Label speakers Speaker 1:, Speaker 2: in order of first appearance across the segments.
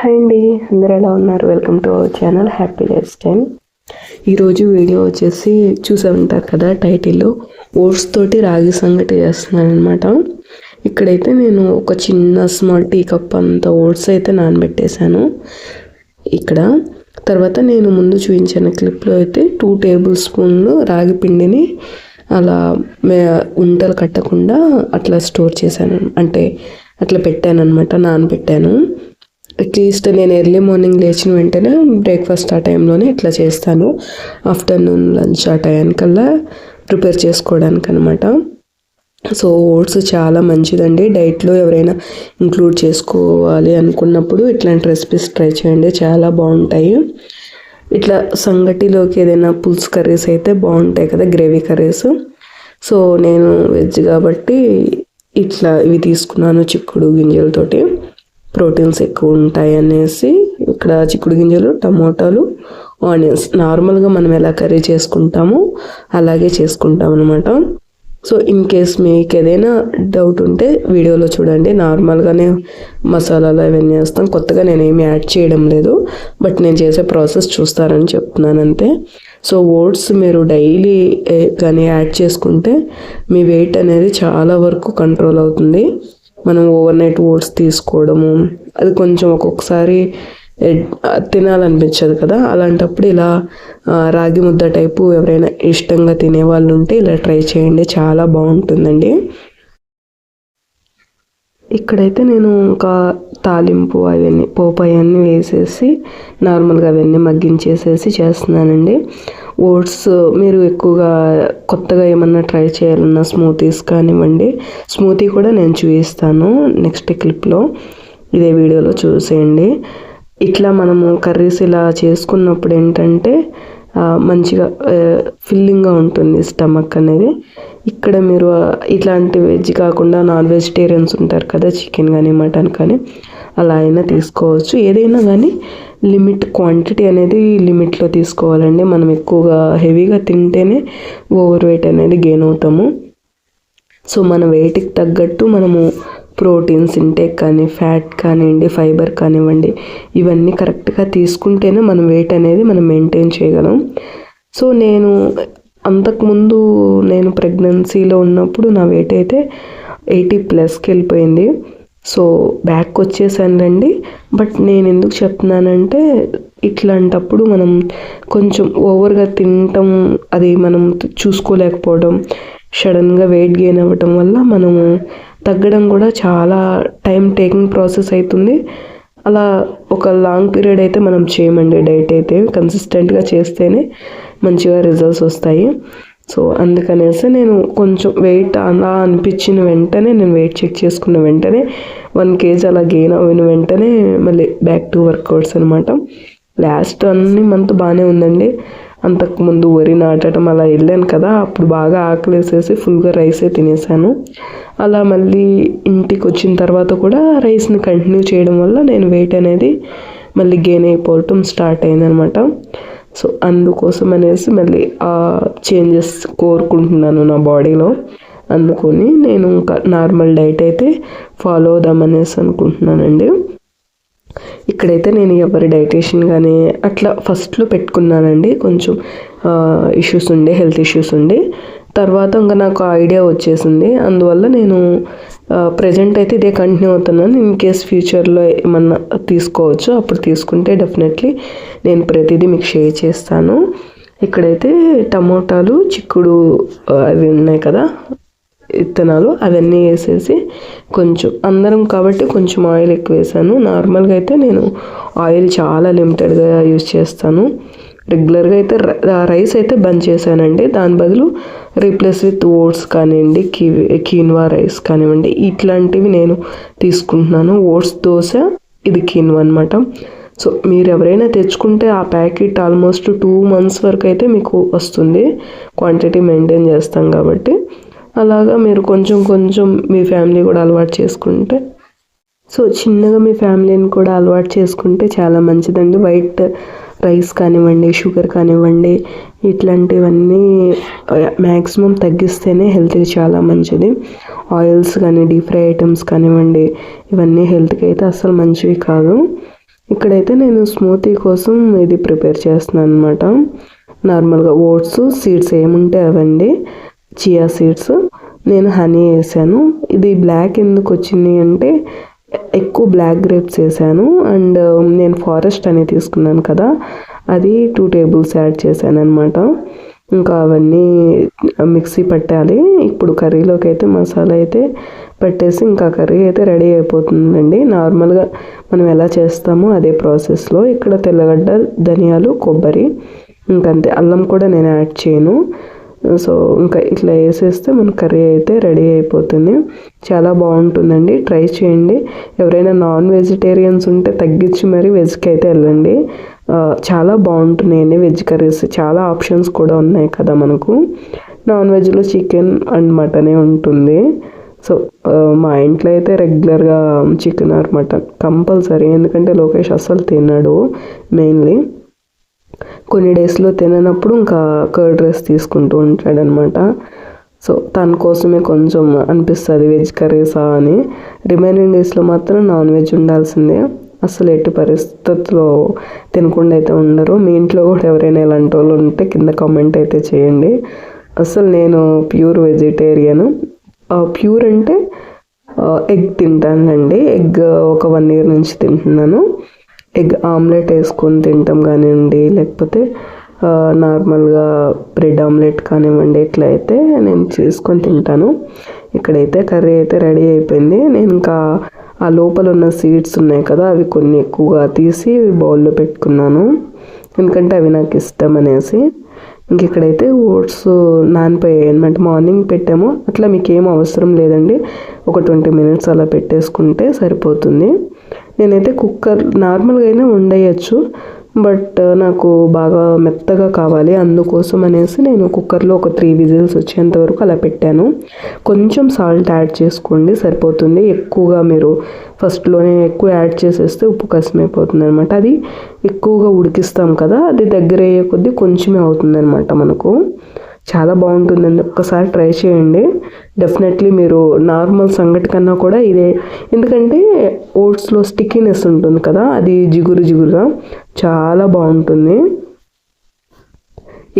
Speaker 1: Hi అండి అందరు ఎలా ఉన్నారు? Welcome to our channel happy life style ఈరోజు వీడియో వచ్చేసి చూసే ఉంటారు కదా టైటిల్ ఓట్స్ తోటి రాగి సంగటి చేస్తున్నాను అనమాట ఇక్కడైతే నేను ఒక చిన్న స్మాల్ టీ కప్ అంత ఓట్స్ అయితే నానబెట్టేశాను. ఇక్కడ తర్వాత నేను ముందు చూపించిన క్లిప్లో అయితే టూ టేబుల్ స్పూన్లు రాగి పిండిని అలా ఉంటలు కట్టకుండా అట్లా స్టోర్ చేశాను. అంటే అట్లా పెట్టాను అనమాట నానబెట్టాను. అట్లీస్ట్ నేను ఎర్లీ మార్నింగ్ లేచిన వెంటనే బ్రేక్ఫాస్ట్ ఆ టైంలోనే ఇట్లా చేస్తాను. ఆఫ్టర్నూన్ లంచ్ ఆ టైంకల్లా ప్రిపేర్ చేసుకోవడానికి అనమాట సో ఓట్స్ చాలా మంచిదండి. డైట్లో ఎవరైనా ఇంక్లూడ్ చేసుకోవాలి అనుకున్నప్పుడు ఇట్లాంటి రెసిపీస్ ట్రై చేయండి. చాలా బాగుంటాయి. ఇట్లా సంగటిలోకి ఏదైనా పులుసు కర్రీస్ అయితే బాగుంటాయి కదా గ్రేవీ కర్రీస్. సో నేను వెజ్ కాబట్టి ఇట్లా ఇవి తీసుకున్నాను చిక్కుడు గింజలతోటి. ప్రోటీన్స్ ఎక్కువ ఉంటాయి అనేసి ఇక్కడ చిక్కుడు గింజలు టమోటాలు ఆనియన్స్. నార్మల్గా మనం ఎలా కర్రీ చేసుకుంటామో అలాగే చేసుకుంటాం అనమాట సో ఇన్ కేస్ మీకు ఏదైనా డౌట్ ఉంటే వీడియోలో చూడండి. నార్మల్గానే మసాలాలు అవన్నీ వేస్తాం. కొత్తగా నేను ఏమి యాడ్ చేయడం లేదు. బట్ నేను చేసే ప్రాసెస్ చూస్తారని చెప్తున్నాను అంతే. సో ఓట్స్ మీరు డైలీ కానీ యాడ్ చేసుకుంటే మీ వెయిట్ అనేది చాలా వరకు కంట్రోల్ అవుతుంది. మనం ఓవర్ నైట్ ఓట్స్ తీసుకోవడము. అది కొంచెం ఒక్కొక్కసారి తినాలనిపించదు కదా. అలాంటప్పుడు ఇలా రాగి ముద్ద టైపు ఎవరైనా ఇష్టంగా తినే వాళ్ళు ఉంటే ఇలా ట్రై చేయండి. చాలా బాగుంటుందండి. ఇక్కడైతే నేను ఇంకా తాలింపు అవన్నీ పోపు అవన్నీ వేసేసి నార్మల్గా అవన్నీ మగ్గించేసేసి చేస్తున్నానండి. ఓట్స్ మీరు ఎక్కువగా కొత్తగా ఏమన్నా ట్రై చేయాలన్నా స్మూతీస్ కానివ్వండి. స్మూతీ కూడా నేను చూపిస్తాను నెక్స్ట్ క్లిప్లో. ఇదే వీడియోలో చూసేయండి. ఇట్లా మనము కర్రీస్ ఇలా చేసుకున్నప్పుడు ఏంటంటే మంచిగా ఫిల్లింగ్గా ఉంటుంది స్టమక్ అనేది. ఇక్కడ మీరు ఇట్లాంటి వెజ్ కాకుండా నాన్ వెజిటేరియన్స్ ఉంటారు కదా చికెన్ కానీ మటన్ కానీ. అలా అయినా తీసుకోవచ్చు. ఏదైనా కానీ లిమిట్ క్వాంటిటీ అనేది లిమిట్లో తీసుకోవాలండి. మనం ఎక్కువగా హెవీగా తింటేనే ఓవర్ వెయిట్ అనేది గెయిన్ అవుతాము. సో మన వెయిట్కి తగ్గట్టు మనము ప్రోటీన్స్ ఇంటేక్ కానీ ఫ్యాట్ కానివ్వండి ఫైబర్ కానివ్వండి ఇవన్నీ కరెక్ట్గా తీసుకుంటేనే మనం వెయిట్ అనేది మనం మెయింటైన్ చేయగలం. సో నేను అంతకుముందు నేను ప్రెగ్నెన్సీలో ఉన్నప్పుడు నా వెయిట్ అయితే ఎయిటీ ప్లస్కి వెళ్ళిపోయింది. సో బ్యాక్ వచ్చేసానండి బట్ నేను ఎందుకు చెప్తున్నానంటే ఇట్లాంటప్పుడు మనం కొంచెం ఓవర్గా తినటం అది మనం చూసుకోలేకపోవడం సడన్గా వెయిట్ గెయిన్ అవ్వటం వల్ల మనము తగ్గడం కూడా చాలా టైం టేకింగ్ ప్రాసెస్ అవుతుంది అలా ఒక లాంగ్ పీరియడ్ అయితే మనం చేయమండి. డైట్ అయితే కన్సిస్టెంట్గా చేస్తేనే మంచిగా రిజల్ట్స్ వస్తాయి. సో అందుకనేసి నేను కొంచెం వెయిట్ అలా అనిపించిన వెంటనే నేను వెయిట్ చెక్ చేసుకున్న వెంటనే వన్ కేజీ అలా గెయిన్ అయిన వెంటనే మళ్ళీ బ్యాక్ టు వర్కౌట్స్ అనమాట లాస్ట్ అన్ని మంత్ బాగానే ఉందండి. అంతకుముందు వరి నాటడం అలా వెళ్ళాను కదా అప్పుడు బాగా ఆకలి వేసేసి ఫుల్గా రైసే తినేసాను. అలా మళ్ళీ ఇంటికి వచ్చిన తర్వాత కూడా రైస్ని కంటిన్యూ చేయడం వల్ల నేను వెయిట్ అనేది మళ్ళీ గెయిన్ అయిపోవటం స్టార్ట్ అయిందనమాట సో అందుకోసం అనేసి మళ్ళీ ఆ చేంజెస్ కోరుకుంటున్నాను నా బాడీలో. అందుకొని నేను ఇంకా నార్మల్ డైట్ అయితే ఫాలో అవుదామనేసి అనుకుంటున్నానండి. ఇక్కడైతే నేను ఎవరి డైటేషన్ కానీ అట్లా ఫస్ట్లో పెట్టుకున్నానండి. కొంచెం ఇష్యూస్ ఉండే హెల్త్ ఇష్యూస్ ఉండే. తర్వాత ఇంకా నాకు ఐడియా వచ్చేసింది. అందువల్ల నేను ప్రజెంట్ అయితే ఇదే కంటిన్యూ అవుతున్నాను ఇన్ కేస్ ఫ్యూచర్లో ఏమన్నా తీసుకోవచ్చు అప్పుడు తీసుకుంటే డెఫినెట్లీ నేను ప్రతిదీ మీకు షేర్ చేస్తాను. ఇక్కడైతే టమోటాలు చిక్కుడు అవి ఉన్నాయి కదా విత్తనాలు అవన్నీ వేసేసి కొంచెం అందరం కాబట్టి కొంచెం ఆయిల్ ఎక్కువ వేసాను. నార్మల్గా అయితే నేను ఆయిల్ చాలా లిమిటెడ్గా యూజ్ చేస్తాను. రెగ్యులర్గా అయితే రైస్ అయితే బంద్ చేశానండి. దాని బదులు రీప్లేస్ విత్ ఓట్స్ కానివ్వండి కీ కీన్వా రైస్ కానివ్వండి ఇట్లాంటివి నేను తీసుకుంటున్నాను. ఓట్స్ దోశ ఇది కీన్వా అనమాట సో మీరు ఎవరైనా తెచ్చుకుంటే ఆ ప్యాకెట్ ఆల్మోస్ట్ టూ మంత్స్ వరకు అయితే మీకు వస్తుంది. క్వాంటిటీ మెయింటైన్ చేస్తాం కాబట్టి. అలాగా మీరు కొంచెం కొంచెం మీ ఫ్యామిలీ కూడా అలవాటు చేసుకుంటే సో చిన్నగా మీ ఫ్యామిలీని కూడా అలవాటు చేసుకుంటే చాలా మంచిదండి. వైట్ రైస్ కానివ్వండి షుగర్ కానివ్వండి ఇట్లాంటివన్నీ మ్యాక్సిమం తగ్గిస్తేనే హెల్త్కి చాలా మంచిది. ఆయిల్స్ కానీ డీప్ ఫ్రై ఐటమ్స్ కానివ్వండి ఇవన్నీ హెల్త్కి అయితే అస్సలు మంచివి కాదు. ఇక్కడైతే నేను స్మూతీ కోసం ఇది ప్రిపేర్ చేస్తున్నాను అనమాట నార్మల్గా ఓట్స్ సీడ్స్ ఏముంటే అవండి. Chia seeds. నేను హనీ వేసాను. ఇది బ్లాక్ ఎందుకు వచ్చింది అంటే ఎక్కువ బ్లాక్ గ్రేప్స్ వేసాను అండ్ నేను ఫారెస్ట్ అనే తీసుకున్నాను కదా అది టూ టేబుల్స్ యాడ్ చేశాను అనమాట ఇంకా అవన్నీ మిక్సీ పట్టాలి. ఇప్పుడు కర్రీలోకి అయితే మసాలా అయితే పెట్టేసి ఇంకా కర్రీ అయితే రెడీ అయిపోతుందండి. నార్మల్గా మనం ఎలా చేస్తామో అదే ప్రాసెస్లో ఇక్కడ తెల్లగడ్డ ధనియాలు కొబ్బరి ఇంకంతే. అల్లం కూడా నేను యాడ్ చేయను. సో ఇంకా ఇట్లా వేసేస్తే మన కర్రీ అయితే రెడీ అయిపోతుంది. చాలా బాగుంటుందండి. ట్రై చేయండి. ఎవరైనా నాన్ వెజిటేరియన్స్ ఉంటే తగ్గించి మరి వెజ్కి అయితే వెళ్ళండి. చాలా బాగుంటున్నాయండి వెజ్ కర్రీస్. చాలా ఆప్షన్స్ కూడా ఉన్నాయి కదా మనకు. నాన్ వెజ్లో చికెన్ అండ్ మటనే ఉంటుంది. సో మా ఇంట్లో అయితే రెగ్యులర్గా చికెన్ ఆర్ మటన్ కంపల్సరీ. ఎందుకంటే లోకేష్ అస్సలు తిన్నాడు మెయిన్లీ. కొన్ని డేస్లో తిననప్పుడు ఇంకా కర్డ్ రైస్ తీసుకుంటూ ఉంటాడనమాట. సో తన కోసమే కొంచెం అనిపిస్తుంది వెజ్ కర్రీసా అని. రిమైనింగ్ డేస్లో మాత్రం నాన్ వెజ్ ఉండాల్సిందే. అసలు ఎట్టి పరిస్థితుల్లో తినకుండా అయితే ఉండరు. మీ ఇంట్లో కూడా ఎవరైనా ఇలాంటి వాళ్ళు ఉంటే కింద కామెంట్ అయితే చేయండి. అసలు నేను ప్యూర్ వెజిటేరియన్. ప్యూర్ అంటే ఎగ్ తింటానండి. ఎగ్ ఒక వన్ ఇయర్ నుంచి తింటున్నాను. ఎగ్ ఆమ్లెట్ వేసుకొని తింటాం కానివ్వండి లేకపోతే నార్మల్గా బ్రెడ్ ఆమ్లెట్ కానివ్వండి ఇట్లా అయితే నేను చేసుకొని తింటాను. ఇక్కడైతే కర్రీ అయితే రెడీ అయిపోయింది. నేను ఇంకా ఆ లోపల ఉన్న సీడ్స్ ఉన్నాయి కదా అవి కొన్ని ఎక్కువగా తీసి బౌల్లో పెట్టుకున్నాను. ఎందుకంటే అవి నాకు ఇష్టం అనేసి. ఇంక ఇక్కడైతే ఓట్స్ నానిపోయాయి అనమాట మార్నింగ్ పెట్టాము. అట్లా మీకు ఏం అవసరం లేదండి. ఒక ట్వంటీ మినిట్స్ అలా పెట్టేసుకుంటే సరిపోతుంది. నేనైతే కుక్కర్ నార్మల్గా అయినా వండేయచ్చు బట్ నాకు బాగా మెత్తగా కావాలి. అందుకోసం అనేసి నేను కుక్కర్లో ఒక త్రీ విజిల్స్ వచ్చేంత వరకు అలా పెట్టాను. కొంచెం సాల్ట్ యాడ్ చేసుకోండి సరిపోతుంది. ఎక్కువగా మీరు ఫస్ట్లోనే ఎక్కువ యాడ్ చేసేస్తే ఉప్పు కష్టమైపోతుంది అనమాట అది ఎక్కువగా ఉడికిస్తాం కదా అది దగ్గర అయ్యే కొద్దీ కొంచెమే అవుతుందనమాట మనకు. చాలా బాగుంటుందండి. ఒక్కసారి ట్రై చేయండి. డెఫినెట్లీ మీరు నార్మల్ సంగటి కన్నా కూడా ఇదే. ఎందుకంటే ఓట్స్లో స్టిక్కీనెస్ ఉంటుంది కదా అది జిగురు జిగురుగా చాలా బాగుంటుంది.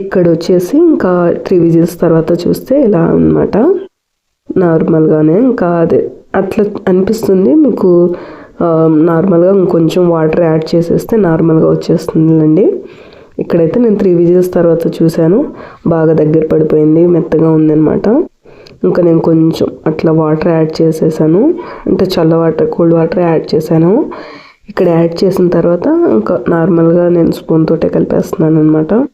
Speaker 1: ఇక్కడ వచ్చేసి ఇంకా త్రీ విజిల్స్ తర్వాత చూస్తే ఇలా అనమాట నార్మల్గానే ఇంకా అదే. అట్లా అనిపిస్తుంది మీకు um, నార్మల్గా ఇంకొంచెం వాటర్ యాడ్ చేసేస్తే నార్మల్గా వచ్చేస్తుందండి ఇక్కడైతే నేను త్రీ విజిల్స్ తర్వాత చూశాను. బాగా దగ్గర పడిపోయింది. మెత్తగా ఉందన్నమాట. ఇంకా నేను కొంచెం అట్లా వాటర్ యాడ్ చేసేసాను. అంటే చల్ల వాటర్ కోల్డ్ వాటర్ యాడ్ చేశాను. ఇక్కడ యాడ్ చేసిన తర్వాత ఇంకా నార్మల్గా నేను స్పూన్ తోటే కలిపేస్తున్నాను అనమాట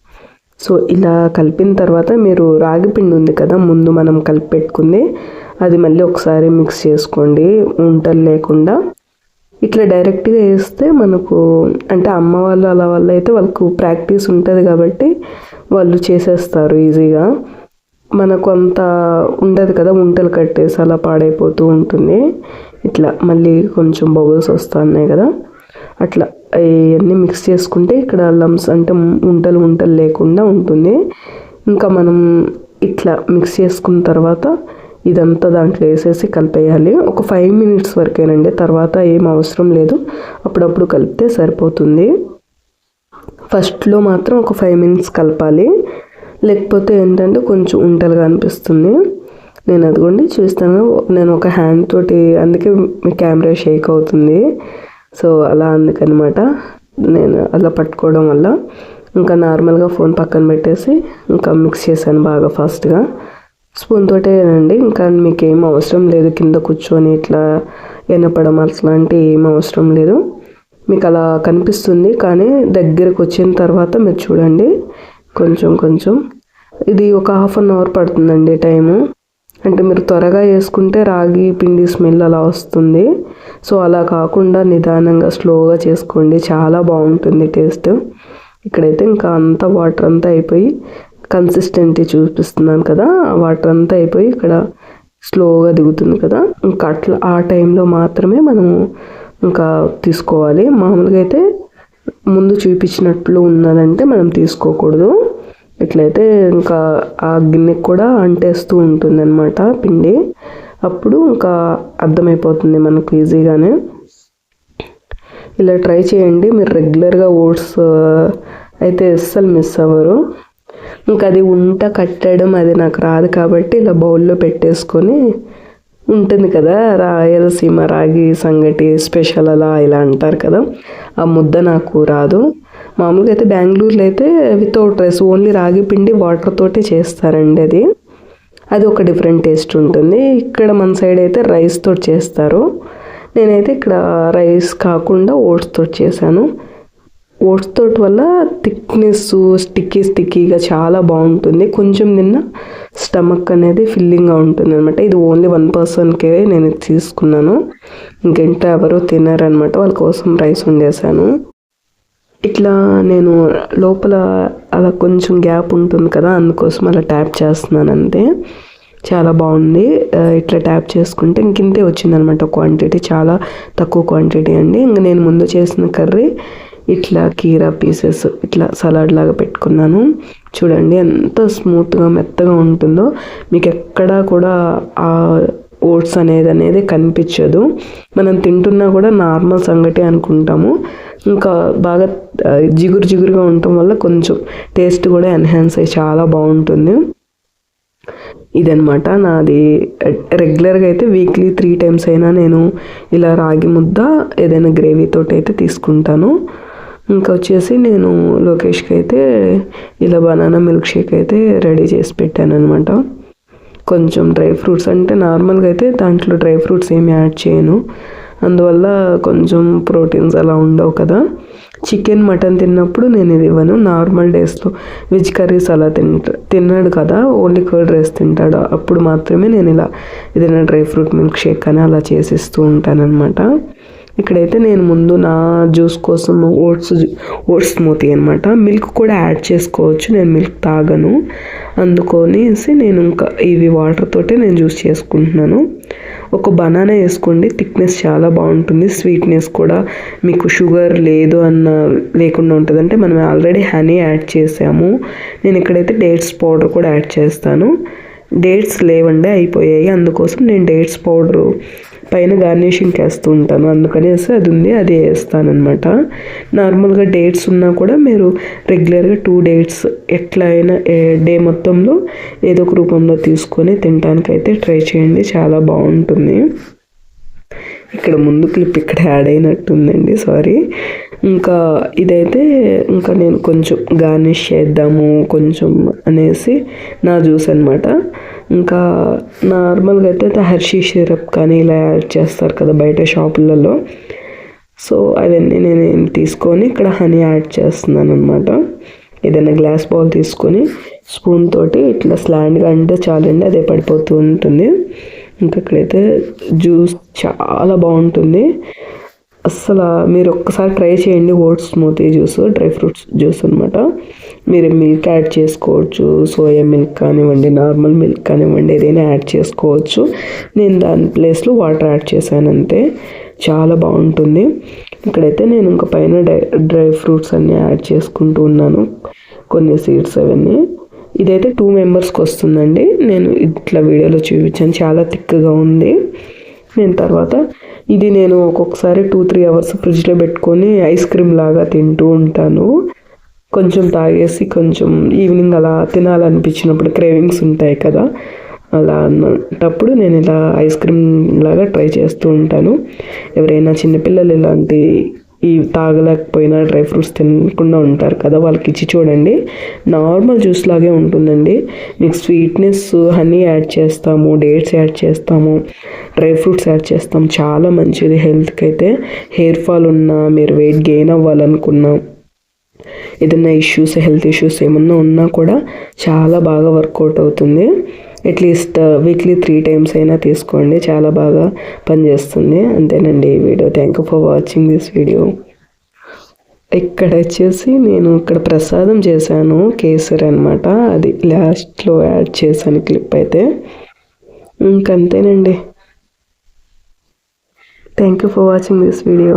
Speaker 1: సో ఇలా కలిపిన తర్వాత మీరు రాగి పిండి ఉంది కదా ముందు మనం కలిపి పెట్టుకుంది. అది మళ్ళీ ఒకసారి మిక్స్ చేసుకోండి. ఉంటలు లేకుండా. ఇట్లా డైరెక్ట్గా వేస్తే మనకు అంటే అమ్మ వాళ్ళు అలా వల్ల అయితే వాళ్ళకు ప్రాక్టీస్ ఉంటుంది కాబట్టి వాళ్ళు చేసేస్తారు ఈజీగా. మనకు అంత ఉండదు కదా ఉంటలు కట్టేసి అలా పాడైపోతూ ఉంటుంది. ఇట్లా మళ్ళీ కొంచెం బబుల్స్ వస్తున్నాయి కదా. అట్లా ఇవన్నీ మిక్స్ చేసుకుంటే ఇక్కడ లమ్స్ అంటే ఉంటలు ఉంటలు లేకుండా ఉంటుంది. ఇంకా మనం ఇట్లా మిక్స్ చేసుకున్న తర్వాత ఇదంతా దాంట్లో వేసేసి కలిపేయాలి. ఒక ఫైవ్ మినిట్స్ వరకేనండి. తర్వాత ఏం అవసరం లేదు. అప్పుడప్పుడు కలిపితే సరిపోతుంది. ఫస్ట్లో మాత్రం ఒక ఫైవ్ మినిట్స్ కలపాలి. లేకపోతే ఏంటంటే కొంచెం ఉంటలుగా అనిపిస్తుంది. నేను అదిగోండి చూస్తాను. నేను ఒక హ్యాండ్ తోటి అందుకే మీ కెమెరా షేక్ అవుతుంది. సో అలా అందుకనమాట. నేను అలా పట్టుకోవడం వల్ల ఇంకా నార్మల్గా ఫోన్ పక్కన పెట్టేసి ఇంకా మిక్స్ చేశాను బాగా ఫాస్ట్గా స్పూన్ తోటేనండి ఇంకా మీకు ఏం అవసరం లేదు. కింద కూర్చొని ఇట్లా ఎనపడం అట్లాంటి ఏం అవసరం లేదు. మీకు అలా కనిపిస్తుంది. కానీ దగ్గరకు వచ్చిన తర్వాత మీరు చూడండి. కొంచెం కొంచెం. ఇది ఒక హాఫ్ అన్ అవర్ పడుతుందండి టైము. అంటే మీరు త్వరగా వేసుకుంటే రాగి పిండి స్మెల్ అలా వస్తుంది. సో అలా కాకుండా నిదానంగా స్లోగా చేసుకోండి. చాలా బాగుంటుంది టేస్ట్. ఇక్కడైతే ఇంకా అంతా వాటర్ అంతా అయిపోయి కన్సిస్టెంటీ చూపిస్తున్నాను కదా వాటర్ అంతా అయిపోయి ఇక్కడ స్లోగా దిగుతుంది కదా. ఇంకా అట్లా ఆ టైంలో మాత్రమే మనము ఇంకా తీసుకోవాలి. మామూలుగా అయితే ముందు చూపించినట్లు ఉన్నదంటే మనం తీసుకోకూడదు. ఇట్లయితే ఇంకా ఆ గిన్నెకి కూడా అంటేస్తూ ఉంటుంది అనమాట పిండి. అప్పుడు ఇంకా అర్థమైపోతుంది మనకు ఈజీగానే. ఇలా ట్రై చేయండి. మీరు రెగ్యులర్గా ఓట్స్ అయితే అస్సలు మిస్ అవ్వరు. ఇంకా అది ఉంట కట్టడం అది నాకు రాదు కాబట్టి ఇలా బౌల్లో పెట్టేసుకొని ఉంటుంది కదా రాయలసీమ రాగి సంగటి స్పెషల్ అలా ఇలా అంటారు కదా ఆ ముద్ద నాకు రాదు. మామూలుగా అయితే బెంగళూరులో అయితే వితౌట్ రైస్ ఓన్లీ రాగి పిండి వాటర్తోటి చేస్తారండి అది. అది ఒక డిఫరెంట్ టేస్ట్ ఉంటుంది. ఇక్కడ మన సైడ్ అయితే రైస్తో చేస్తారు. నేనైతే ఇక్కడ రైస్ కాకుండా ఓట్స్తో చేశాను. ఓట్స్ తోటి వల్ల థిక్నెస్ స్టిక్కీ స్టిక్కీగా చాలా బాగుంటుంది. కొంచెం తిన్న స్టమక్ అనేది ఫిల్లింగ్గా ఉంటుంది అనమాట ఇది ఓన్లీ వన్ పర్సన్కే నేను తీసుకున్నాను. ఇంకెంట ఎవరు తినారనమాట వాళ్ళ కోసం రైస్ వండేసాను ఇట్లా నేను లోపల అలా కొంచెం గ్యాప్ ఉంటుంది కదా అందుకోసం అలా ట్యాప్ చేస్తున్నాను అంతే. చాలా బాగుంది. ఇట్లా ట్యాప్ చేసుకుంటే ఇంకింతే వచ్చిందనమాట క్వాంటిటీ చాలా తక్కువ క్వాంటిటీ అండి. ఇంక నేను ముందు చేసిన కర్రీ ఇట్లా కీరా పీసెస్ ఇట్లా సలాడ్ లాగా పెట్టుకున్నాను. చూడండి ఎంత స్మూత్గా మెత్తగా ఉంటుందో. మీకు ఎక్కడా కూడా ఆ ఓట్స్ అనేది అనేది కనిపించదు. మనం తింటున్నా కూడా నార్మల్ సంగటి అనుకుంటాము. ఇంకా బాగా జిగురు జిగురుగా ఉండటం వల్ల కొంచెం టేస్ట్ కూడా ఎన్హాన్స్ అయ్యి చాలా బాగుంటుంది. ఇదనమాట నాది. రెగ్యులర్గా అయితే వీక్లీ త్రీ టైమ్స్ అయినా నేను ఇలా రాగి ముద్ద ఏదైనా గ్రేవీతో అయితే తీసుకుంటాను. ఇంకా వచ్చేసి నేను లోకేష్కి అయితే ఇలా బనానా మిల్క్ షేక్ అయితే రెడీ చేసి పెట్టాను అనమాట కొంచెం డ్రై ఫ్రూట్స్ అంటే నార్మల్గా అయితే దాంట్లో డ్రై ఫ్రూట్స్ ఏమి యాడ్ చేయను. అందువల్ల కొంచెం ప్రోటీన్స్ అలా ఉండవు కదా. చికెన్ మటన్ తిన్నప్పుడు నేను ఇది ఇవ్వను. నార్మల్ డేస్లో వెజ్ కర్రీస్ అలా తింటా తిన్నాడు కదా ఓన్లీ కర్డ్ రైస్ తింటాడు. అప్పుడు మాత్రమే నేను ఇలా ఏదైనా డ్రై ఫ్రూట్ మిల్క్ షేక్ అని అలా చేసిస్తూ ఉంటానన్నమాట. ఇక్కడైతే నేను ముందు నా జ్యూస్ కోసం ఓట్స్ ఓట్స్ స్మూతీ అనమాట మిల్క్ కూడా యాడ్ చేసుకోవచ్చు. నేను మిల్క్ తాగను. అందుకొనేసి నేను ఇంకా ఇవి వాటర్ తోటే నేను జ్యూస్ చేసుకుంటున్నాను. ఒక బనానా వేసుకోండి. థిక్నెస్ చాలా బాగుంటుంది. స్వీట్నెస్ కూడా. మీకు షుగర్ లేదు అన్న లేకుండా ఉంటుంది అంటే మనం ఆల్రెడీ హనీ యాడ్ చేసాము. నేను ఇక్కడైతే డేట్స్ పౌడర్ కూడా యాడ్ చేస్తాను. డేట్స్ లేవండి అయిపోయాయి. అందుకోసం నేను డేట్స్ పౌడరు పైన గార్నిషింగ్ వేస్తూ ఉంటాను. అందుకనేసి అది ఉంది అది వేస్తానమాట నార్మల్గా డేట్స్ ఉన్నా కూడా మీరు రెగ్యులర్గా టూ డేట్స్ ఎట్లా అయినా డే మొత్తంలో ఏదో ఒక రూపంలో తీసుకొని తినడానికైతే ట్రై చేయండి. చాలా బాగుంటుంది. ఇక్కడ ముందు క్లిప్ ఇక్కడ యాడ్ అయినట్టుందండి. సారీ. ఇంకా ఇదైతే ఇంకా నేను కొంచెం గార్నిష్ చేద్దాము కొంచెం అనేసి నా జ్యూస్ అనమాట ఇంకా నార్మల్గా అయితే హెర్షీ సిరప్ కానీ ఇలా యాడ్ చేస్తారు కదా బయట షాపులలో. సో అవన్నీ నేను తీసుకొని ఇక్కడ హనీ యాడ్ చేస్తున్నాను అనమాట ఏదైనా గ్లాస్ బౌల్ తీసుకొని స్పూన్ తోటి ఇట్లా స్లాండ్గా అంటే చాలండి అదే పడిపోతూ ఉంటుంది. ఇంకా ఇక్కడైతే జ్యూస్ చాలా బాగుంటుంది. అస్సలు మీరు ఒక్కసారి ట్రై చేయండి oats smoothie juice dry fruits juice అనమాట మీరు మిల్క్ యాడ్ చేసుకోవచ్చు సోయా మిల్క్ కానివ్వండి నార్మల్ మిల్క్ కానివ్వండి ఏదైనా యాడ్ చేసుకోవచ్చు. నేను దాని ప్లేస్లో వాటర్ యాడ్ చేశాను అంతే. చాలా బాగుంటుంది. ఇక్కడైతే నేను ఇంకా పైన డ్రై డ్రై ఫ్రూట్స్ అన్నీ యాడ్ చేసుకుంటూ ఉన్నాను. కొన్ని సీడ్స్ అవన్నీ. ఇదైతే టూ మెంబర్స్కి వస్తుందండి. నేను ఇట్లా వీడియోలో చూపించాను. చాలా థిక్గా ఉంది. నేను తర్వాత ఇది నేను ఒక్కొక్కసారి టూ త్రీ అవర్స్ ఫ్రిడ్జ్లో పెట్టుకొని ఐస్ క్రీమ్ లాగా తింటూ ఉంటాను. కొంచెం తాగేసి కొంచెం ఈవినింగ్ అలా తినాలనిపించినప్పుడు క్రేవింగ్స్ ఉంటాయి కదా అలా అన్నటప్పుడు నేను ఇలా ఐస్ క్రీమ్ లాగా ట్రై చేస్తూ ఉంటాను. ఎవరైనా చిన్నపిల్లలు ఇలాంటి ఈ తాగలేకపోయినా డ్రై ఫ్రూట్స్ తినకుండా ఉంటారు కదా వాళ్ళకి ఇచ్చి చూడండి. నార్మల్ జ్యూస్ లాగే ఉంటుందండి. మీకు స్వీట్నెస్ హనీ యాడ్ చేస్తాము డేట్స్ యాడ్ చేస్తాము డ్రై ఫ్రూట్స్ యాడ్ చేస్తాం చాలా మంచిది హెల్త్కి అయితే హెయిర్ ఫాల్ ఉన్నా మీరు వెయిట్ గెయిన్ అవ్వాలనుకున్నా ఏదైనా ఇష్యూస్ హెల్త్ ఇష్యూస్ ఏమన్నా ఉన్నా కూడా చాలా బాగా వర్కౌట్ అవుతుంది. అట్లీస్ట్ వీక్లీ త్రీ టైమ్స్ అయినా తీసుకోండి. చాలా బాగా పనిచేస్తుంది. అంతేనండి ఈ video thank you for watching this video ఇక్కడ వచ్చేసి నేను ఇక్కడ ప్రసాదం చేశాను. కేసర్ అనమాట అది లాస్ట్లో యాడ్ చేశాను క్లిప్ అయితే. ఇంకంతేనండి. Thank you for watching this video